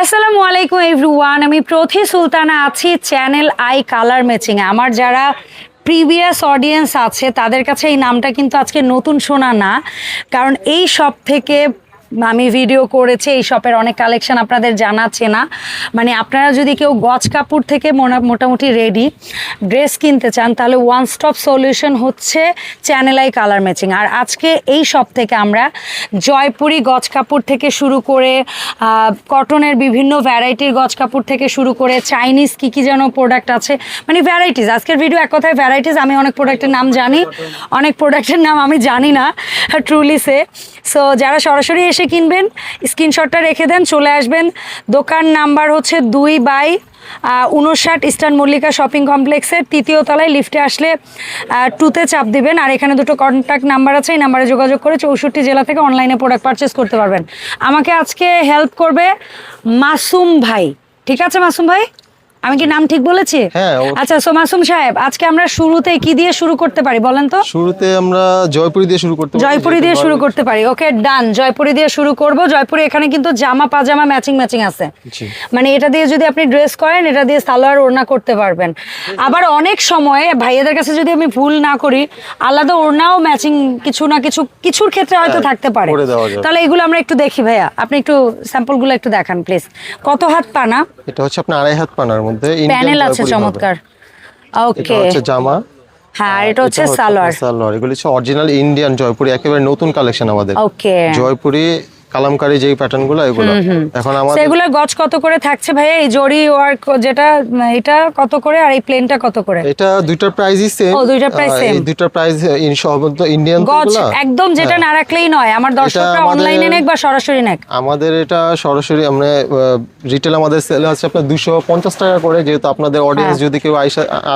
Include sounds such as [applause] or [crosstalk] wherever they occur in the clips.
আসসালামু আলাইকুম এভরিওয়ান, আমি প্রথি সুলতানা আছি চ্যানেল আই কালার ম্যাচিং আমার যারা প্রিভিয়াস অডিয়েন্স আছে, তাদের কাছে এই নামটা কিন্তু আজকে নতুন শোনা না, কারণ এই সব থেকে আমি ভিডিও করেছি, এই শপের অনেক কালেকশন আপনাদের জানাচ্ছে না। মানে আপনারা যদি কেউ গজ কাপড় থেকে মোটামুটি রেডি ড্রেস কিনতে চান, তাহলে ওয়ান স্টপ সলিউশন হচ্ছে চ্যানেল আই কালার ম্যাচিং আর আজকে এই শপ থেকে আমরা জয়পুরি গজ কাপড় থেকে শুরু করে কটনের বিভিন্ন ভ্যারাইটির গজ কাপড় থেকে শুরু করে চাইনিজ কী কী যেন প্রোডাক্ট আছে মানে ভ্যারাইটিস আজকের ভিডিও এক কথায় ভ্যারাইটিস আমি অনেক প্রোডাক্টের নাম জানি, অনেক প্রোডাক্টের নাম আমি জানি না ট্রুলি সে সো যারা সরাসরি এসে কিনবেন, স্ক্রিনশটটা রেখে দেন, চলে আসবেন। দোকান নাম্বার হচ্ছে দুই বাই উনষাট ইস্টার্ন মল্লিকা শপিং কমপ্লেক্সের তৃতীয় তলায় লিফটে আসলে টুতে চাপ দিবেন। আর এখানে দুটো কন্ট্যাক্ট নাম্বার আছে, এই নাম্বারে যোগাযোগ করে চৌষট্টি জেলা থেকে অনলাইনে প্রোডাক্ট পারচেস করতে পারবেন। আমাকে আজকে হেল্প করবে মাসুম ভাই। ঠিক আছে মাসুম ভাই? আমি কি নাম ঠিক বলেছি? হ্যাঁ, আচ্ছা সোমাসুম সাহেব আজকে আমরা শুরুতে কি দিয়ে শুরু করতে পারি বলেন তো? শুরুতে আমরা জয়পুরি দিয়ে শুরু করতে পারি, জয়পুরি দিয়ে শুরু করতে পারি। ওকে ডান জয়পুরি দিয়ে শুরু করব। জয়পুরি এখানে কিন্তু জামা পাজামা ম্যাচিং ম্যাচিং আছে। মানে এটা দিয়ে যদি আপনি ড্রেস করেন এটা দিয়ে সালোয়ার ওড়না করতে পারবেন। আবার অনেক সময় ভাইয়াদের কাছে যদি আমি ভুল না করি আলাদা ওড়নাও ম্যাচিং কিছু না কিছু কিছুর ক্ষেত্রে হয়তো হ্যাঁ, থাকতে পারে। তাহলে এগুলো আমরা একটু দেখি ভাইয়া। আপনি একটু স্যাম্পলগুলো একটু দেখান প্লিজ কত হাত পানা? এটা হচ্ছে আপনার আড়াই হাত পানার মধ্যে। Indian প্যানেল আছে। চমৎকার। এটা ওকে হচ্ছে জামা। হ্যাঁ এটা হচ্ছে সালোয়ার। সালোয়ার। এগুলো হচ্ছে অরিজিনাল ইন্ডিয়ান জয়পুরি একেবারে নতুন কালেকশন আমাদের। ওকে জয়পুরি কালামকারী যেই প্যাটার্নগুলো এগুলো। এখন আমাদের সেগুলোর গজ কত করে থাকছে ভাইয়া? এই জরি ওয়ার্ক যেটা এটা কত করে আর এই প্লেনটা কত করে? এটা দুইটার প্রাইসই সেম ও, দুইটার price same। এই দুইটার প্রাইস ইন্ডিয়ান গজ একদম যেটা না রাখলেই নয়। আমার দর্শকরা অনলাইনে নেক বা সরাসরি নেক? আমাদের এটা সরাসরি আমরা রিটেল আমাদের সেল আছে আপনার দুশো পঞ্চাশ টাকা করে যেহেতু আপনাদের অডিয়েন্স হ্যাঁ। যদি কেউ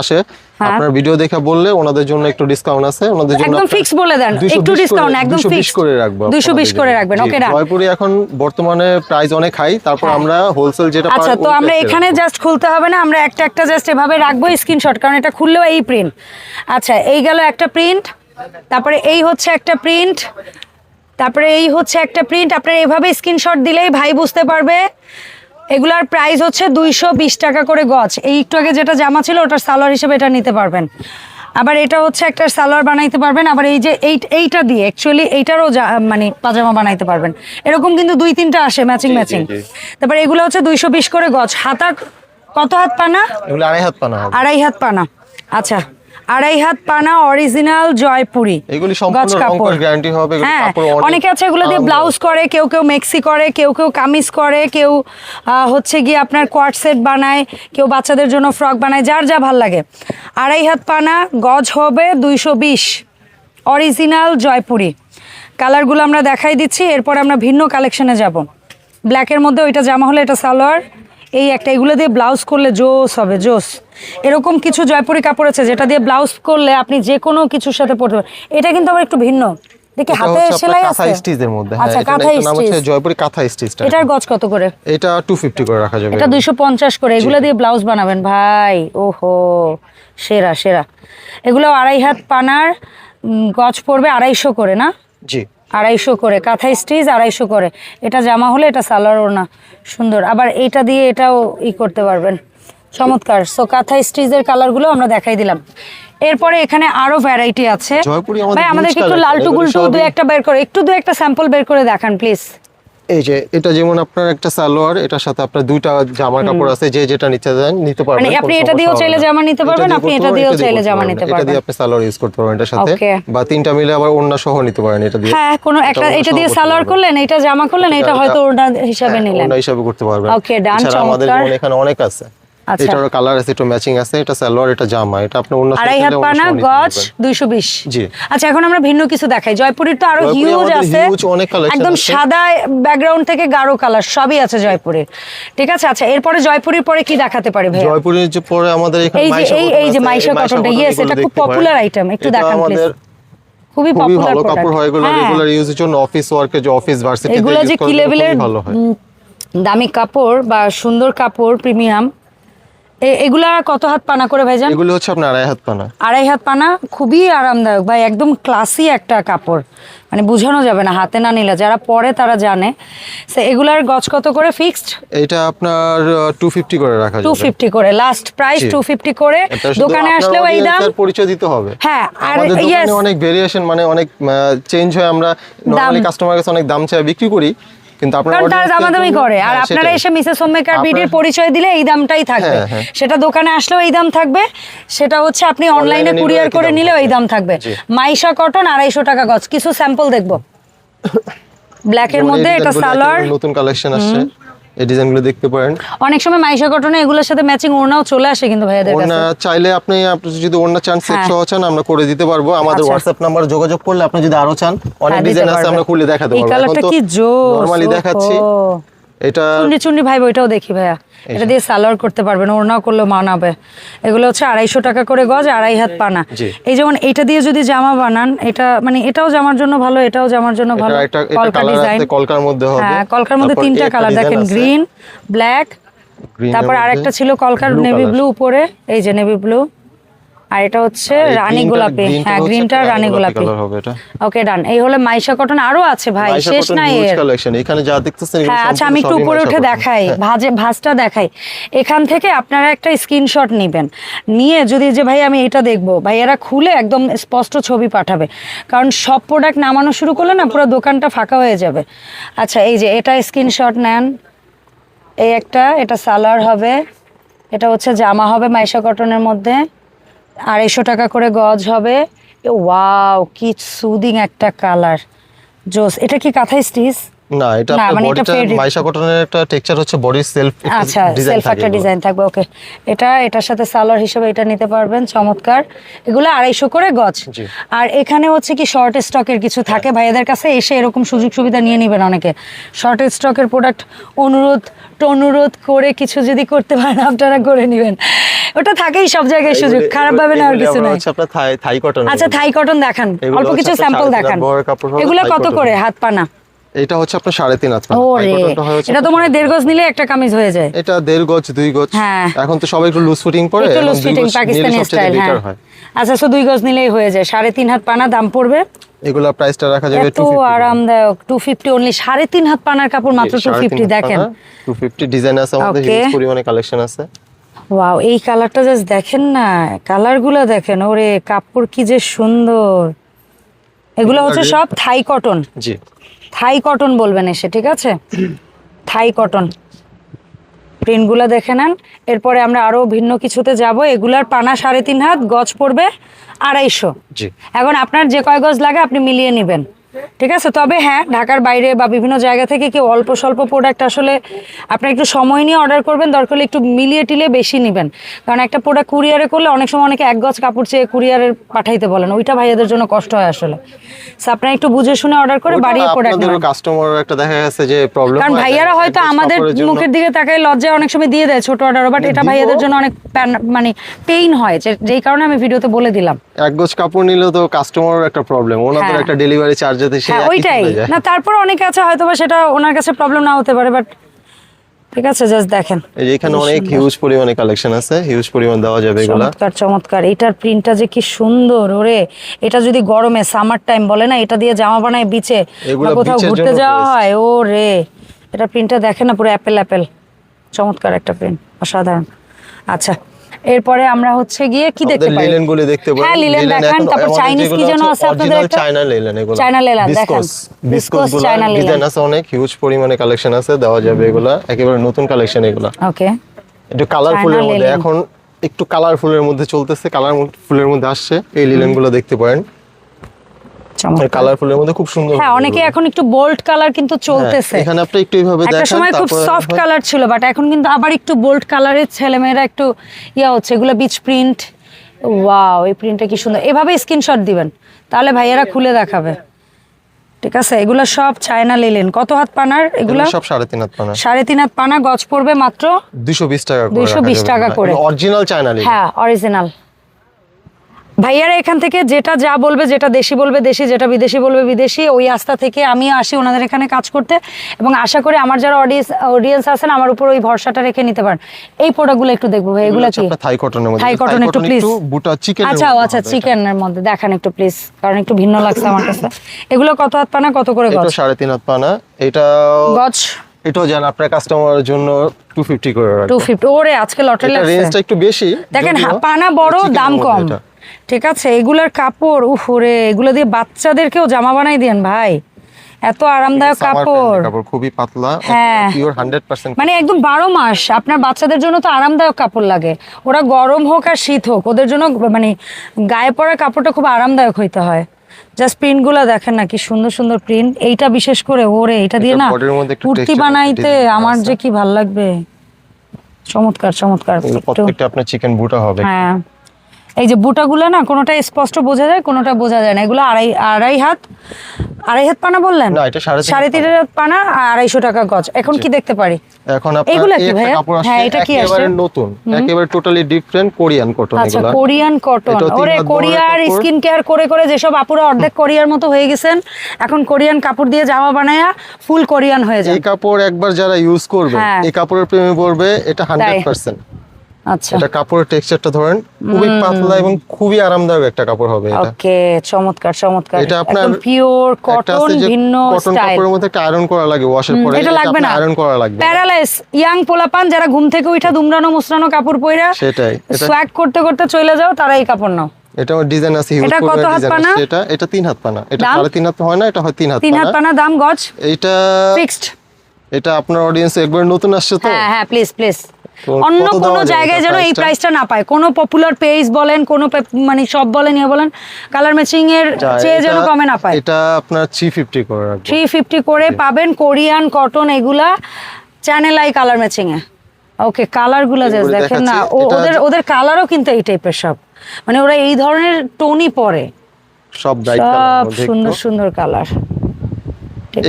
আসে আপনার ভিডিও দেখে বললে ওনাদের জন্য একটু ডিসকাউন্ট আছে ওনাদের জন্য একদম ফিক্স বলে দেন একটু ডিসকাউন্ট একদম 220 ফিক্স করে রাখব 220 করে রাখবেন ওকে না জয়পুরি এখন বর্তমানে প্রাইস অনেক হাই তারপর আমরা হোলসেল যেটা আচ্ছা তো আমরা এখানে জাস্ট খুলতে হবে না আমরা একটা একটা জাস্ট এভাবে রাখব স্ক্রিনশট কারণ এটা খুললেও এই প্রিন্ট আচ্ছা এই গেল একটা প্রিন্ট তারপরে এই হচ্ছে একটা প্রিন্ট তারপরে এই হচ্ছে একটা প্রিন্ট আপনারা এভাবে স্ক্রিনশট দিলেই ভাই বুঝতে পারবে এগুলার প্রাইস হচ্ছে দুইশো বিশ টাকা করে গজ। এই একটু আগে যেটা জামা ছিল ওটার সালোয়ার হিসেবে এটা নিতে পারবেন। আবার এটা হচ্ছে একটা সালোয়ার বানাইতে পারবেন আবার এই যে এই এইটা দিয়ে অ্যাকচুয়ালি এইটারও মানে পাজামা বানাইতে পারবেন। এরকম কিন্তু দুই তিনটা আসে ম্যাচিং ম্যাচিং। তারপরে এগুলো হচ্ছে দুইশো বিশ করে গজ। হাতা কত হাত পানা? আড়াই হাত পানা আড়াই হাত পানা। আচ্ছা। আড়াই হাত পানা অরিজিনাল জয়পুরি এগুলি সম্পূর্ণ রং কাপড়। গ্যারান্টি হবে হ্যাঁ অনেকে আছে এগুলো দিয়ে ব্লাউজ করে কেউ কেউ মেক্সি করে কেউ কেউ কামিজ করে কেউ হচ্ছে গিয়ে আপনার কোয়ার্ট সেট বানায় কেউ বাচ্চাদের জন্য ফ্রক বানায় যার যা ভালো লাগে। আড়াই হাত পানা গজ হবে দুইশো বিশ অরিজিনাল জয়পুরি। কালারগুলো আমরা দেখাই দিচ্ছি এরপর আমরা ভিন্ন কালেকশনে যাব। ব্ল্যাকের মধ্যে ওইটা জামা হলে এটা সালোয়ার এই একটা এগুলো দিয়ে ব্লাউজ করলে জোস হবে জোস। এরকম কিছু জয়পুরি কাপড় আছে যেটা দিয়ে ব্লাউজ করলে আপনি যে কোনো কিছুর সাথে পরতে পারেন এটা কিন্তু আবার একটু ভিন্ন। দেখি হাতে সেলাই কাঁথা আছে? স্টিচের মধ্যে হ্যাঁ আচ্ছা কাঁথা একটা নাম হচ্ছে জয়পুরি কাঁথা স্টিচটা। এটার গজ কত করে? এটা 250 করে রাখা যাবে। এটা দুইশো পঞ্চাশ করে। এগুলো দিয়ে ব্লাউজ বানাবেন ভাই। ওহো সেরা সেরা। এগুলো আড়াই হাত পানার গজ পড়বে আড়াইশো করে না? জি। আড়াইশো করে কাঁথা স্টিচ আড়াইশো করে। এটা জামা হলে এটা সালোয়ার ওড়না সুন্দর। আবার এটা দিয়ে এটাও ই করতে পারবেন চমৎকার। সো কাঁথা স্টিচের কালারগুলো আমরা দেখাই দিলাম। এরপরে এখানে আরও ভ্যারাইটি আছে। ভাই আমাদেরকে একটু লালটু গুলটু দু একটা বের করে একটু দু একটা স্যাম্পল বের করে দেখান প্লিজ এই যে এটা যেমন আপনার একটা সালোয়ার এটার সাথে আপনার দুইটা জামা কাপড় আছে যে যেটা নিতে চান নিতে পারবেন মানে আপনি এটা দিয়েও চাইলে জামা নিতে পারবেন, আপনি এটা দিয়েও চাইলে জামা নিতে পারবেন। এটা দিয়ে আপনি সালোয়ার ইউজ করতে পারবেন এটার সাথে। বা তিনটা মিলে আবার ওড়না সহ নিতে পারেন এটা দিয়ে। হ্যাঁ কোন একটা এটা দিয়ে সালোয়ার করলেন এটা জামা করলেন এটা হয়তো ওনার ওড়না হিসাবে হ্যাঁ, নিলেন। ওড়না হিসাবে করতে পারবেন। ওকে ডান চমৎকার। আমাদের এখানে অনেক আছে। এটারও কালার আছে একটু ম্যাচিং আছে এটা সালোয়ার এটা জামা এটা আপনি অন্য আড়াই হাত পানা গজ দুইশো বিশ। জি। আচ্ছা এখন আমরা ভিন্ন কিছু দেখাই। জয়পুরের তো আরও হিউজ আছে। অনেক একদম সাদা ব্যাকগ্রাউন্ড থেকে গাঢ় কালার সবই আছে জয়পুরের। ঠিক আছে আচ্ছা এরপরে জয়পুরের পরে কি দেখাতে পারে ভাইয়া? জয়পুরের যে পরে আমাদের এখানে এই যে- এই- যে মাইশা yes, এগুলো এটা খুব popular item, একটু দেখান। আমাদের খুবই পপুলার কাপড় হয় এগুলো রেগুলার ইউজের জন্য অফিস ওয়ার্কে যে অফিস ভার্সিটিতে এগুলো যে কি লেভেলের ভালো হয়। দামি কাপড় বা সুন্দর কাপড় প্রিমিয়াম এগুলা কত হাত পানা করে ভাইজান? এগুলো হচ্ছে আপনার আড়াই হাত পানা। আড়াই হাত পানা? খুবই আরামদায়ক ভাই একদম ক্লাসি একটা কাপড়। মানে বোঝানো যাবে না হাতে না নিলে। যারা পরে তারা জানে। সে এগুলার গজ কত করে ফিক্সড এটা আপনার টু ফিফটি করে রাখা যাবে। ফিফটি করে। লাস্ট প্রাইস জি। টু ফিফটি করে। দোকানে আসলেও এই দাম পরিচয় দিতে হবে। হ্যাঁ, আর অনেক ভেরিয়েশন মানে অনেক চেঞ্জ হয়। আমরা নরমালি কাস্টমার কাছে অনেক দাম চাই বিক্রি করি। কিন্তু আপনার দামাদামি করে। আর হ্যাঁ, আপনারা এসে মিসেস হোমমেকার বিডির পরিচয় দিলে এই দামটাই থাকবে। হ্যাঁ, হ্যাঁ। সেটা দোকানে আসলেও এই দাম থাকবে। সেটা হচ্ছে আপনি অনলাইনে কুরিয়ার করে নিলেও এই দাম থাকবে। মাইশা কটন আড়াইশো টাকা গজ। কিছু স্যাম্পল দেখব। [coughs] ব্ল্যাকের এর মধ্যে এটা সালোয়ার। নতুন কালেকশন আসছে। এই ডিজাইনগুলো দেখতে পারেন। অনেক সময় মাইশা কটনে এগুলোর সাথে ম্যাচিং ওড়নাও চলে আসে কিন্তু ভাইয়াদের কাছে। ওড়না চাইলে আপনি আপনি যদি ওড়না চান সেট হ্যাঁ। সহ চান আমরা করে দিতে পারব। আমাদের WhatsApp হোয়াটসঅ্যাপ নাম্বার যোগাযোগ করলে আপনি যদি আরও চান অনেক হ্যাঁ, ডিজাইন আছে আমরা খুলে দেখাতে এই পারব। কালারটা কি জোস নরমালি দেখাচ্ছি। এটা চুন্ডি চুন্ডি ভাই ওইটাও দেখি ভাইয়া। এটা দিয়ে সালোয়ার করতে পারবেন ওড়নাও করলেও মানাবে। এগুলো হচ্ছে আড়াইশো টাকা করে গজ আড়াই হাত পানা। এই যেমন এইটা দিয়ে যদি জামা বানান এটা মানে এটাও জামার জন্য ভালো এটাও জামার জন্য ভালো। এটা একটা এটা কলকা ডিজাইন। কলকার মধ্যে হবে। হ্যাঁ কলকার মধ্যে তিনটা কালার দেখেন। Green black. তারপর আরেকটা ছিল কলকার নেভি ব্লু উপরে। এই যে নেভি ব্লু আর এটা হচ্ছে রানী গোলাপি। হ্যাঁ গ্রিনটা রানী গোলাপি হবে এটা। ওকে ডান এই হলো মাইশা কটন। আরও আছে ভাই শেষ নাই এর। collection। এখানে যা দেখতেছেন হ্যাঁ আচ্ছা আমি একটু উপরে উঠে দেখাই ভাজে ভাজটা দেখাই। এখান থেকে আপনারা একটা স্ক্রিনশট নেবেন। নিয়ে যদি যে ভাই আমি এটা দেখব এরা খুলে একদম স্পষ্ট ছবি পাঠাবে। কারণ সব প্রোডাক্ট নামানো শুরু করলে না পুরো দোকানটা ফাঁকা হয়ে যাবে। আচ্ছা এই যে এটা স্ক্রিনশট নেন। এই একটা এটা সালোয়ার হবে। এটা হচ্ছে জামা হবে মাইশা কটনের মধ্যে। আড়াইশো টাকা করে গজ হবে। ওয়াও কি সুদিং একটা কালার জোস এটা কি কাঁথাই স্টিচ? না এটা আপনার মানে বডিটা মাইশা কটনের একটা টেক্সচার হচ্ছে বডির সেলফ আচ্ছা সেলফ একটা ডিজাইন থাকবে ওকে এটা এটার সাথে সালোয়ার হিসেবে এটা নিতে পারবেন চমৎকার। এগুলো আড়াইশো করে গজ। আর এখানে হচ্ছে কি শর্ট স্টকের কিছু থাকে ভাইয়াদের কাছে এসে এরকম সুযোগ সুবিধা নিয়ে নেবেন অনেকে। শর্ট স্টকের প্রোডাক্ট অনুরোধ অনুরোধ করে কিছু যদি করতে পারেন আপনারা করে নেবেন। ওটা থাকেই সব জায়গায় সুযোগ। খারাপ ভাবে না আর কিছু নাই। আপনার থাই থাই কটন আচ্ছা থাই কটন দেখান। অল্প কিছু স্যাম্পল দেখান। এগুলো কত করে? হাত পানা? এটা হচ্ছে আপনার সাড়ে তিন হাত এটা তো মনে হয় দেড় গজ নিলে একটা কামিজ হয়ে যায়। এটা দেড় গজ দুই গজ। হ্যাঁ। এখন তো সবাই একটু লুজ ফিটিং পরে একটু লুজ ফিটিং পাকিস্তানি স্টাইল হ্যাঁ। আচ্ছা সো দুই গজ নিলেই হয়ে যায়। সাড়ে তিন হাত পানা দাম পড়বে? এগুলা প্রাইসটা রাখা যাবে এত আরামদায়ক। টু ফিফটি অনলি সাড়ে তিন হাত পানার কাপড় মাত্র টু ফিফটি দেখেন। টু ফিফটি ডিজাইন আছে আমাদের হিউজ পরিমাণে কালেকশন আছে। ওয়াও এই কালারটা জাস্ট দেখেন না। কালারগুলো দেখেন ওরে কাপড় কি যে সুন্দর। এগুলো হচ্ছে সব থাই কটন জি। থাই কটন বলবেন এসে ঠিক আছে? থাই কটন প্রিন্টগুলো দেখে নেন। এরপরে আমরা আরও ভিন্ন কিছুতে যাব। এগুলার পানা সাড়ে তিন হাত গজ পড়বে আড়াইশো। এখন আপনার যে কয় গজ লাগে আপনি মিলিয়ে নেবেন। ঠিক আছে? তবে হ্যাঁ ঢাকার বাইরে বা বিভিন্ন জায়গা থেকে কেউ অল্প স্বল্প প্রোডাক্ট আসলে আপনার একটু সময় নিয়ে অর্ডার করবেন দরকার হলে একটু মিলিয়ে টিলিয়ে বেশি নেবেন। কারণ একটা প্রোডাক্ট কুরিয়ারে করলে অনেক সময় অনেকে এক গজ কাপড় চেয়ে কুরিয়ারে পাঠাইতে বলেন ওইটা ভাইয়াদের জন্য কষ্ট হয় আসলে। আপনারা একটু বুঝে শুনে অর্ডার করে বাড়িয়ে প্রোডাক্ট কাস্টমার একটা দেখা গেছে যে প্রবলেম কারণ ভাইয়ারা হয়তো আমাদের মুখের দিকে তাকায় লজ্জায় অনেক সময় দিয়ে দেয় ছোট অর্ডার বাট এটা ভাইয়াদের জন্য অনেক মানে পেইন হয় যে- যেই কারণে আমি ভিডিওতে বলে দিলাম। এক গজ কাপড় নিলে তো কাস্টমার একটা প্রবলেম ওনাদের হ্যাঁ। একটা ডেলিভারি চার্জ যেতে সে হ্যাঁ ওইটাই। না তারপর অনেকে আছে হয়তো বা সেটা ওনার কাছে প্রবলেম না হতে পারে বাট ঠিক আছে জাস্ট দেখেন। এই যে এখানে অনেক হিউজ পরিমাণে কালেকশন আছে। হিউজ পরিমাণ দেওয়া যাবে এগুলা। চমৎকার চমৎকার। এটার প্রিন্টটা যে কি সুন্দর ওরে। এটা যদি গরমে সামার টাইম বলে না এটা দিয়ে জামা বানায় বিচে কোথাও ঘুরতে যাওয়া হয় ও রে এটা প্রিন্টটা দেখে না পুরো অ্যাপেল অ্যাপেল চমৎকার একটা প্রিন্ট অসাধারণ। আচ্ছা এরপরে আমরা হচ্ছে গিয়ে কি দেখতে পাই? লিলেনগুলো দেখতে পাই হ্যাঁ লিলেন দেখান তারপর চাইনিজ কি যেন আছে আপনাদের একটা চায়না লিলেন এগুলো। চায়না লিলেন, দেখান। বিস্কুটগুলো। ডিজাইন আছে অনেক হিউজ পরিমাণে কালেকশন আছে দেওয়া যাবে এগুলা। একেবারে নতুন কালেকশন এগুলা। ওকে একটু কালারফুলের মধ্যে এখন একটু কালারফুলের মধ্যে চলতেছে কালার ফুলের মধ্যে আসছে এই লিলেনগুলো দেখতে পারেন। চমৎকার। কালারফুলের মধ্যে খুব সুন্দর হ্যাঁ অনেকে এখন একটু বোল্ড কালার কিন্তু চলতেছে। হ্যাঁ, এখানে আপনি একটু এইভাবে একটা সময় খুব সফট কালার ছিল বাট এখন কিন্তু আবার একটু বোল্ড কালারের ছেলেমেয়েরা একটু ইয়া হচ্ছে এগুলো বিচ প্রিন্ট ওয়াও এই প্রিন্টটা কি সুন্দর। এভাবে স্ক্রিনশট দিবেন তাহলে ভাইয়ারা খুলে দেখাবে। ঠিক আছে? এগুলো সব চায়না লিলেন কত হাত পানার এগুলো? সব সাড়ে তিন হাত পানা সাড়ে তিন হাত পানা গজ পড়বে মাত্র দুশো বিশ টাকা করে 220 টাকা করে। অরিজিনাল চায়না লিলেন হ্যাঁ অরিজিনাল ভাইয়ারা এখান থেকে যেটা যা বলবে যেটা দেশি বলবে দেশি যেটা বিদেশি বলবে বিদেশি ওই আস্থা থেকে আমি আসি ওনাদের এখানে কাজ করতে। এবং আশা করি আমার যারা অডিয়েন্স অডিয়েন্স আছেন আমার উপর ওই ভরসাটা রেখে নিতে পারেন। এই প্রোডাক্টগুলো একটু দেখব ভাই এগুলো কি? থাই কটনের মধ্যে। থাই কটন একটু প্লিজ বুটা চিকেন আচ্ছা আচ্ছা চিকেনের মধ্যে। দেখান একটু প্লিজ কারণ একটু ভিন্ন লাগছে আমার কাছে। এগুলো কত হাত পানা কত করে এটা গজ? সাড়ে তিন হাত পানা। এটা গজ? এটাও জান আপনার কাস্টমারের জন্য টু ফিফটি করে রাখব। টু ফিফটি ওরে আজকে লটারি লাগছে। রেঞ্জটা একটু বেশি দেখেন পানা বড় দাম কম। এটা। ঠিক আছে এগুলার কাপড় উফ রে এগুলো দিয়ে বাচ্চাদেরকেও জামা বানাই দেন ভাই। এত আরামদায়ক কাপড়। কাপড় খুবই পাতলা হ্যাঁ। পিওর হান্ড্রেড পার্সেন্ট মানে একদম বারো মাস আপনার বাচ্চাদের জন্য তো আরামদায়ক কাপড় লাগে। ওরা গরম হোক আর শীত হোক ওদের জন্য মানে গায়ে পরা কাপড়টা খুব আরামদায়ক হইতে হয়। জাস্ট প্রিন্টগুলা দেখেন না কি সুন্দর সুন্দর প্রিন্ট এইটা বিশেষ করে ওরে এটা দিয়ে না কুর্তি বানাইতে আমার যে কি ভালো লাগবে। চমৎকার চমৎকার প্রত্যেকটা আপনার চিকেন বুটা হবে। হ্যাঁ। এই যে বুটাগুলো না কোনোটা স্পষ্ট বোঝা যায় কোনোটা বোঝা যায় না। এগুলো আড়াই আড়াই হাত আড়াই হাত পানা বললেন? সাড়ে তিন হাত পানা আর আড়াইশো টাকা গজ। এখন কি দেখতে পারি? এখন কি হ্যাঁ, এটা কি আসছে? নতুন একেবারে টোটালি ডিফারেন্ট কোরিয়ান কটন আচ্ছা কোরিয়ান কটন ওরে কোরিয়ার স্কিন কেয়ার করে করে যেসব আপুরা অর্ধেক কোরিয়ার মতো হয়ে গেছেন এখন কোরিয়ান কাপড় দিয়ে জামা বানায়া ফুল কোরিয়ান হয়ে যায় এই কাপড় একবার যারা ইউজ করবে হ্যাঁ। এই কাপড়ের প্রেমে পড়বে এটা হান্ড্রেড পার্সেন্ট আচ্ছা। এটা কাপড়ের টেক্সচারটা ধরেন খুবই পাতলা এবং খুবই আরামদায়ক একটা কাপড় হবে এটা। ওকে চমৎকার চমৎকার। এটা আপনার পিওর কটন ভিন্ন কটন কাপড়ের মধ্যে একটা আয়রন করা লাগে ওয়াশের পরে। এটা লাগবে না। আয়রন করা লাগবে। প্যারালাইস ইয়াং পোলাপান যারা ঘুম থেকে উঠা দুমড়ানো মুসরানো কাপড় পইরা সেটাই। সোয়াগ করতে করতে চলে যাও তারা এই কাপড় নাও। এটা ডিজাইন আছে হিউজ এটা কত হাত পানা? এটা এটা তিন হাত পানা। এটা? সাড়ে তিন হাত হয় না এটা হয় তিন হাত তিন হাত পানা। দাম গজ। এটা ফিক্সড এটা আপনার অডিয়েন্স একবার নতুন আসছে তো? হ্যাঁ হ্যাঁ প্লিজ প্লিজ অন্য কোনো জায়গায় যেন এই? প্রাইসটা না পায়। কোনো পপুলার পেজ বলেন কোনো মানে সব বলেন ইয়ে বলেন কালার ম্যাচিং এর চেয়ে যেন কমে না পায়। এটা আপনার থ্রি ফিফটি করে রাখব। থ্রি ফিফটি করে পাবেন কোরিয়ান কটন এগুলা চ্যানেল আই কালার ম্যাচিং এ ওকে কালারগুলা জাস্ট দেখেন না ওদের ওদের কালারও কিন্তু এই টাইপের সব মানে ওরা এই ধরনের টোনই পরে। সব সব সুন্দর সুন্দর কালার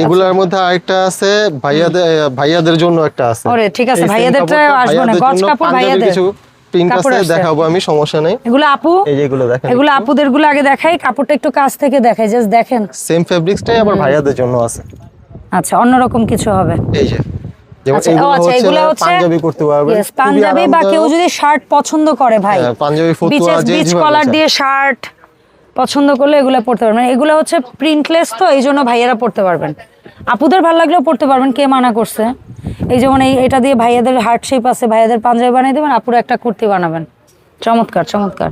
এগুলার মধ্যে আরেকটা আছে ভাইয়াদের ভাইয়াদের জন্য একটা আছে। ওরে, ঠিক আছে, ভাইয়াদেরটা আসব না, গজ কাপড় ভাইয়াদের। কিছু প্রিন্ট আছে দেখাবো আমি সমস্যা নেই। এগুলো আপু? এই যে এগুলো দেখেন। এগুলো আপুদেরগুলো আগে দেখাই কাপড়টা একটু কাছ থেকে দেখাই জাস্ট দেখেন। সেম ফেব্রিক্সটাই আবার ভাইয়াদের জন্য আছে। আচ্ছা অন্যরকম কিছু হবে। এই যে আচ্ছা, আচ্ছা, পাঞ্জাবি করতে পারবে পাঞ্জাবি বা কেউ যদি শার্ট পছন্দ করে ভাই হ্যাঁ, পাঞ্জাবি ফতুয়া দিয়ে শার্ট পছন্দ করলে এগুলো পড়তে পারবেন। এগুলো হচ্ছে প্রিন্টলেস তো এই জন্য ভাইয়ারা পড়তে পারবেন। আপুদের ভালো লাগলেও পড়তে পারবেন, কে মানা করছে? এই যেমন এই এটা দিয়ে ভাইয়াদের হার্ট শেপ আছে, ভাইয়াদের পাঞ্জাবি বানিয়ে দেবেন, আপুরা একটা কুর্তি বানাবেন। চমৎকার চমৎকার।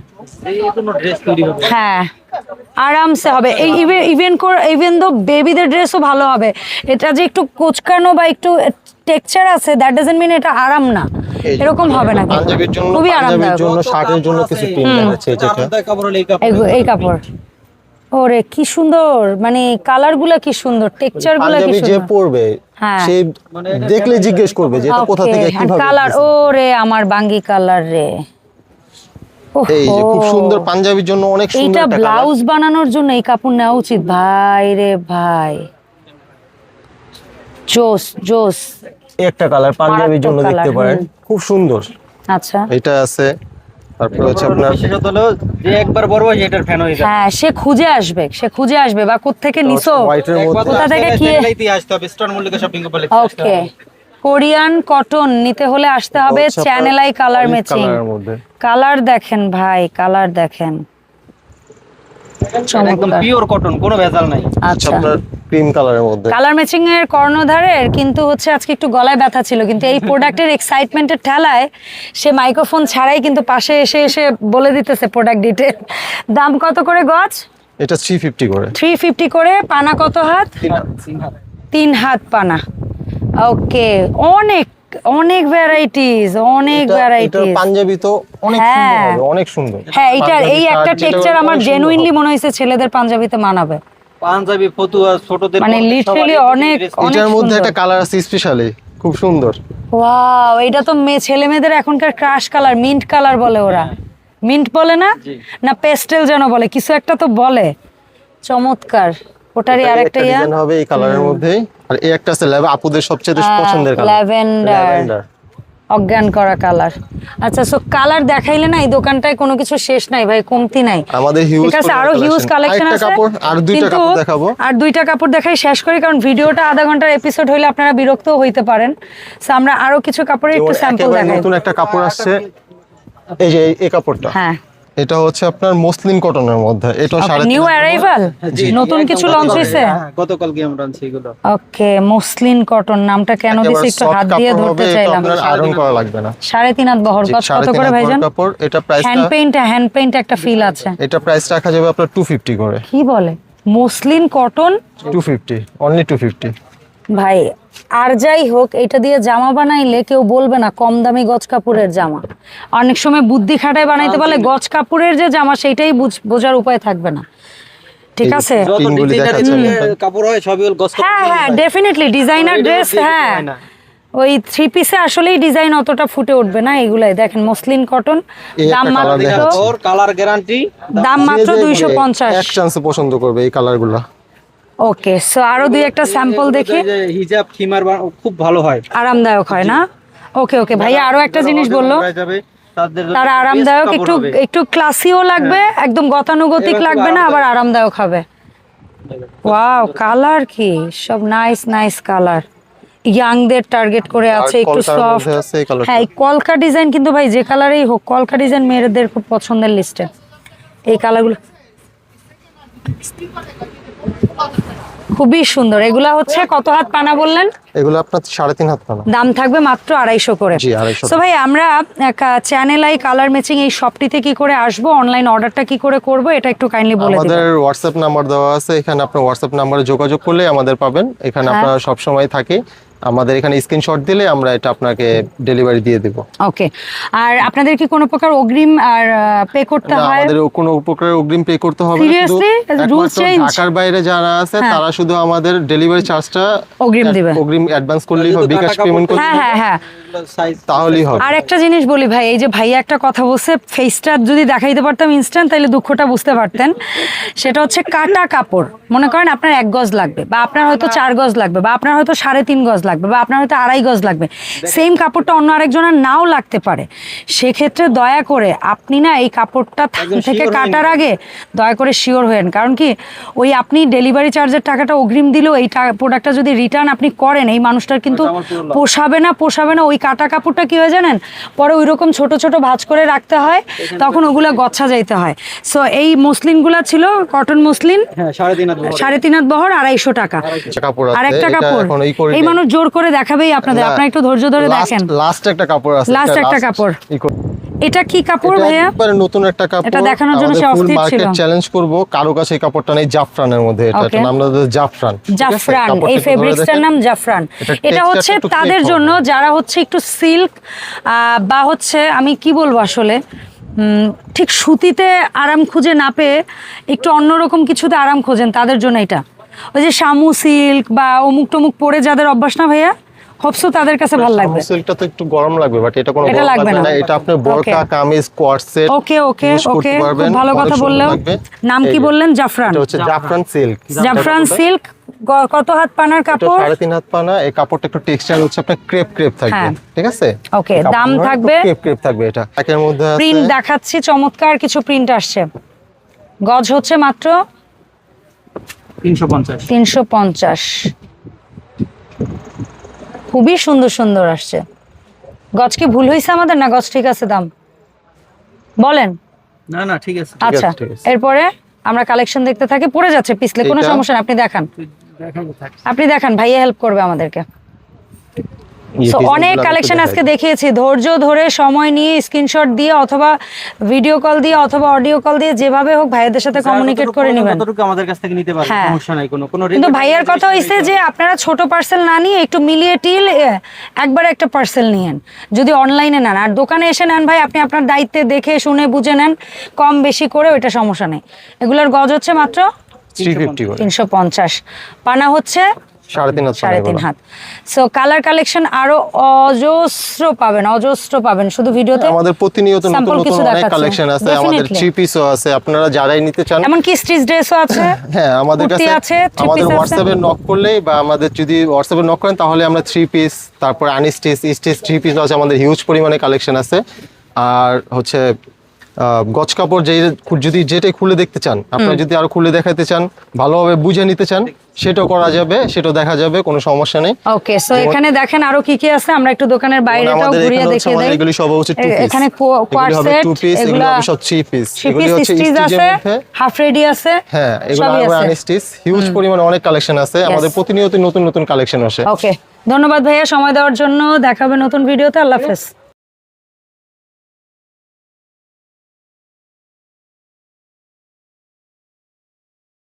হ্যাঁ আরামসে হবে। এই ইভেন ইভেন দো বেবিদের ড্রেসও ভালো হবে, এটা যে একটু কুচকানো বা একটু টেক্সচার আছে দ্যাট ডাজন্ট মিন এটা আরাম না। এরকম হবে না পাঞ্জাবির জন্য খুবই আরামদায়ক জন্য শার্টের জন্য কিছু প্রিন্ট আছে যেটা এই- এই কাপড়। ওরে কি সুন্দর। মানে কালারগুলা কি সুন্দর টেক্সচারগুলা কি যে সুন্দর। হ্যাঁ। সে দেখলে জিজ্ঞেস করবে যে এটা কোথা থেকে কীভাবে কালার দিয়েছে। ও রে আমার বাঙ্গি কালার রে। এই যে খুব সুন্দর পাঞ্জাবির জন্য অনেক সুন্দর এইটা ব্লাউজ বানানোর জন্য এই কাপড় নেওয়া উচিত। ভাই রে ভাই। জোস জোস। একটা কালার পাঞ্জাবির জন্য দেখতে পারেন। খুব সুন্দর। আচ্ছা। এটা আছে। তারপরে হচ্ছে আপনার বিশেষত হলো যে একবার বড় হয় এটার ফ্যান হয়ে যায় হ্যাঁ সে খুঁজে আসবে সে খুঁজে আসবে বা নিছো? কোথা থেকে কি আসতে হবে store Mallika shopping complex okay Korean cotton নিতে হলে আসতে হবে হচ্ছে আপনার channel I colour olive matching colour এর মধ্যে। কালার দেখেন ভাই কালার দেখেন। একদম পিওর কটন কোনো ভেজাল নাই। আচ্ছা আপনার ক্রিম কালারের মধ্যে। কালার ম্যাচিং এর কর্ণধারের কিন্তু হচ্ছে আজকে একটু গলায় ব্যথা ছিল কিন্তু এই প্রোডাক্টের এক্সাইটমেন্টের ঠেলায় সে মাইক্রোফোন ছাড়াই কিন্তু পাশে এসে এসে বলে দিতেছে প্রোডাক্ট ডিটেল দাম কত করে গজ? এটা থ্রি ফিফটি করে। থ্রি ফিফটি করে পানা কত হাত? তিন হাত পানা। ওকে অনেক অনেক ভ্যারাইটিস অনেক এটা- ভ্যারাইটিস পাঞ্জাবি তো অনেক হ্যাঁ। সুন্দর অনেক সুন্দর। হ্যাঁ পাঞ্জাবি এই একটা টেক্সচার আমার জেনুইনলি মনে হয়েছে ছেলেদের পাঞ্জাবিতে মানাবে। পাঞ্জাবি ফতুয়া ছোটদের মানে সবারই অনেক- এটার মধ্যে একটা কালার আছে স্পেশালি খুব সুন্দর। ওয়াও এটা তো মেয়ে ছেলে মেয়েদের এখনকার ক্রাশ কালার মিন্ট কালার বলে ওরা। মিন্ট বলে না? না পেস্টেল যেন বলে কিছু একটা তো বলে। চমৎকার। ওটারই আরেকটা ইয়া। হবে এই কালারের মধ্যে আর এই একটা আছে আপুদের সবচেয়ে পছন্দের কালার। ল্যাভেন্ডার। অজ্ঞান করা কালার। আচ্ছা সো কালার দেখাইলে না এই দোকানটায় কোনো কিছু শেষ নাই ভাই কমতি নাই। আমাদের হিউজ ঠিক আছে আরও হিউজ কালেকশন আছে কাপড় আর দুইটা কিন্তু কাপড় দেখাবো। আর দুইটা কাপড় দেখাই শেষ করি কারণ ভিডিওটা আধা ঘণ্টার এপিসোড হইলে আপনারা বিরক্ত হইতে পারেন। সো আমরা আরও কিছু কাপড়ের একটু স্যাম্পল দেখাই। নতুন একটা কাপড় আসছে। এই যে এই কাপড়টা। হ্যাঁ। এটা হচ্ছে আপনার মসলিন কটনের মধ্যে। এটা সাড়ে নিউ অ্যারাইভাল নতুন কিছু গতকাল- লঞ্চ হয়েছে? হ্যাঁ, গতকালকে আমরা আনছি এগুলো ওকে মসলিন কটন নামটা কেন দিছি? একটু হাত দিয়ে ধরতে চাইলাম। আপনার আয়রন করা লাগবে না। সাড়ে তিন হাত বহর কত কত করে ভাইজান? কাপড়। এটা price hand paint hand paint একটা ফিল আছে। এটা প্রাইস রাখা যাবে আপনার 250 করে। কি বলে? Muslin cotton? 250 অনলি 250 ভাই আর যাই হোক এটা দিয়ে জামা বানাইলে কেউ বলবে না কম দামি গজ কাপড়ের জামা। অনেক সময় বুদ্ধি খাটায় বানাইতে পারলে গজ কাপড়ের যে জামা সেটাই বোঝার উপায় থাকবে না। ঠিক আছে। কাপড় হয় সবই হ্যাঁ হ্যাঁ ডেফিনেটলি ডিজাইনার ড্রেস হ্যাঁ। ওই থ্রি পিসে আসলেই ডিজাইন অতটা ফুটে উঠবে না এগুলাই। দেখেন মসলিন কটন এই দাম মাত্র কালার গ্যারান্টি দাম মাত্র এক চান্সে পছন্দ করবে এই কালারগুলো ওকে সো আরও দুই একটা স্যাম্পল দেখি। হিজাব খিমার খুব ভালো হয়। আরামদায়ক হয় না? ওকে ওকে ভাইয়া আরও একটা জিনিস বলল। হয়ে যাবে তাদের জন্য তারা আরামদায়ক একটু একটু ক্লাসিও লাগবে একদম গতানুগতিক লাগবে না আবার আরামদায়ক। হবে। ওয়াও কালার কি? সব নাইস নাইস কালার ইয়াংদের টার্গেট করে আছে একটু সফট হ্যাঁ এই কলকা ডিজাইন কিন্তু ভাই যে কালারেই হোক কলকা ডিজাইন মেয়েদের খুব পছন্দের লিস্টে এই কালারগুলো খুবই সুন্দর। এগুলা হচ্ছে কত হাত পানা বললেন? এগুলো আপনার সাড়ে তিন হাত পানা। দাম থাকবে মাত্র আড়াইশো করে। তো ভাই আমরা চ্যানেল আই কালার ম্যাচিং এই শপটিতে কি করে আসব? অনলাইন অর্ডারটা কি করে করব? এটা একটু কাইন্ডলি বলে দিন আমাদের হোয়াটসঅ্যাপ নাম্বার দেওয়া আছে। এখানে আপনার হোয়াটসঅ্যাপ নাম্বারে যোগাযোগ করলে আমাদের পাবেন। এখানে হ্যাঁ। আপনারা সব সময় থাকি। আমাদের এখানে স্ক্রিনশট দিলে আমরা এটা আপনাকে ডেলিভারি দিয়ে দেব। ওকে আর আপনাদের কি কোনো প্রকার অগ্রিম আর পে করতে হয়? আমাদের কোনো উপকারের অগ্রিম পে করতে হবে একমাত্র change? ঢাকার বাইরে যারা আছে হ্যাঁ। তারা শুধু আমাদের ডেলিভারি চার্জটা অগ্রিম দিবে। অগ্রিম অ্যাডভান্স করলেই হবে বিকাশ পেমেন্ট করতে হ্যাঁ হ্যাঁ হ্যাঁ। তাহলেই হবে। আর একটা জিনিস বলি ভাই এই যে ভাইয়া একটা কথা বলছে ফেসটা যদি দেখাইতে পারতাম ইনস্ট্যান্ট তাহলে দুঃখটা বুঝতে পারতেন। সেটা হচ্ছে কাটা কাপড়। মনে করেন আপনার এক গজ লাগবে বা আপনার হয়তো চার গজ লাগবে বা আপনার হয়তো সাড়ে তিন গজ লাগবে বা আপনার হয়তো আড়াই গজ লাগবে। সেম কাপড়টা অন্য আরেকজনের নাও লাগতে পারে। সেক্ষেত্রে দয়া করে আপনি না এই কাপড়টা থেকে কাটার আগে দয়া করে শিওর হয়েন কারণ কি ওই আপনি ডেলিভারি চার্জের টাকাটা অগ্রিম দিলেও এই প্রোডাক্টটা যদি রিটার্ন আপনি করেন এই মানুষটার কিন্তু। পোষাবে না পোষাবে না। ওই কাটা কাপড়টা কি হয় জানেন? পরে ওই রকম ছোট ছোট ভাজ করে রাখতে হয় তখন ওগুলো গচ্ছা যাইতে হয়। সো এই মসলিনগুলা ছিল কটন মসলিন হ্যাঁ সাড়ে তিন হাত বহর। আড়াইশো টাকা। একটা কাপড় আর একটা কাপড়। এই মানুষ জোর করে দেখাবেই আপনাদের। আপনারা একটু ধৈর্য ধরে দেখেন। লাস্ট একটা কাপড় আছে এটা একটা কাপড়। এটা কি কাপড় ভাইয়া? একবারে নতুন একটা কাপড়। এটা দেখানোর জন্য সে অস্থির মার্কেট ছিল। চ্যালেঞ্জ করব। কারও কাছে এই কাপড়টা নেই জাফরানের মধ্যে। এটা এটা নাম হলো জাফরান। জাফরান এই ফেব্রিক্সটার নাম জাফরান। এটা হচ্ছে তাদের জন্য যারা হচ্ছে একটু সিল্ক বা হচ্ছে আমি কি বলব আসলে ঠিক সুতিতে আরাম খুঁজে না পেয়ে একটু অন্যরকম কিছুতে আরাম খোঁজেন তাদের জন্য এটা। ওই যে শামু সিল্ক বা অমুক টমুক পরে যাদের অভ্যাস না ভাইয়া হপসো তাদের কাছে ভালো লাগবে। সিল্কটা তো একটু গরম লাগবে বাট এটা কোনো এটা লাগবে না। এটা আপনার বরকা. Kameez coord set okay okay okay. খুব ভালো কথা লাগবে। নাম কি বললেন? জাফরান। এটা হচ্ছে জাফরান। সিল্ক। জাফরান সিল্ক কত হাত পানার কাপড়? সাড়ে তিন হাত পানা। এই কাপড়টা একটু টেক্সচার হচ্ছে আপনার ক্রেপ ক্রেপ থাকবে। হ্যাঁ। ঠিক আছে? Okay, দাম থাকবে? ক্রেপ ক্রেপ থাকবে এটা। একের মধ্যে প্রিন্ট দেখাচ্ছি চমৎকার কিছু প্রিন্ট আসছে। গজ হচ্ছে মাত্র তিনশো পঞ্চাশ। খুবই সুন্দর সুন্দর আসছে। গছ কি ভুল হয়েছে আমাদের না গছ ঠিক আছে দাম? বলেন। না না ঠিক আছে। আচ্ছা এরপরে আমরা কালেকশন দেখতে থাকি পড়ে যাচ্ছে পিছলে কোনো সমস্যা না আপনি দেখান। আপনি দেখান ভাইয়া হেল্প করবে আমাদেরকে। অনেক কালেকশন আজকে দেখিয়েছি। ধৈর্য ধরে সময় নিয়ে স্ক্রিনশট দিয়ে অথবা ভিডিও কল দিয়ে অথবা অডিও কল দিয়ে যেভাবে হোক ভাইয়াদের সাথে কমিউনিকেট করে নেবেন। আমাদের কাছ থেকে নিতে পারবে হ্যাঁ। সমস্যা নাই কোনো কোনো কিন্তু ভাইয়ার কথা হয়েছে যে আপনারা ছোট পার্সেল না নিয়ে একটু মিলিয়ে টিল একবার একটা পার্সেল নিয়েন। যদি অনলাইনে নেন। আর দোকানে এসে নেন ভাই আপনি আপনার দায়িত্বে দেখে শুনে বুঝে নেন। কম বেশি করে ওইটা সমস্যা নেই। এগুলোর গজ হচ্ছে মাত্র 350 করে। তিনশো পঞ্চাশ। পানা হচ্ছে সাড়ে তিন হাত পানা সাড়ে তিন এগুলো। হাত। সো কালার কালেকশন আরও অজস্র পাবেন অজস্র পাবেন। শুধু ভিডিওতে আমাদের প্রতিনিয়ত নতুন নতুন অনেক কালেকশন আছে আমাদের থ্রি পিসও আছে আপনারা যারাই নিতে চান এমনকি স্টিচ ড্রেসও আছে [laughs] হ্যাঁ আমাদের কাছে আছে, আমাদের হোয়াটসঅ্যাপে নক করলেই বা আমাদের যদি হোয়াটসঅ্যাপে নক করেন তাহলে আমরা থ্রি পিস তারপর আনস্টিচ স্টিচ থ্রি পিস আছে আমাদের হিউজ পরিমাণে কালেকশন আছে। আর হচ্ছে গজ কাপড় যে যদি যেটাই খুলে দেখতে চান আপনারা যদি আরও খুলে দেখাতে চান ভালোভাবে বুঝে নিতে চান সেটাও করা যাবে সেটাও দেখা যাবে কোনো সমস্যা নেই। ওকে সো এখানে দেখেন আরও কি কি আছে আমরা একটু দোকানের বাইরেটাও ঘুরিয়ে দেখিয়ে দেই। এগুলি সব হচ্ছে টু পিস এখানে কোয়ার সেট এগুলো সব থ্রি পিস এগুলি হচ্ছে স্টিচ আছে হাফ রেডি আছে হ্যাঁ এগুলো আছে। আনস্টিচ হিউজ পরিমাণে অনেক কালেকশন আছে। আমাদের প্রতিনিয়ত নতুন নতুন কালেকশন আসে। ওকে ধন্যবাদ ভাইয়া সময় দেওয়ার জন্য। দেখাবে নতুন ভিডিওতে আল্লাহ হাফেজ।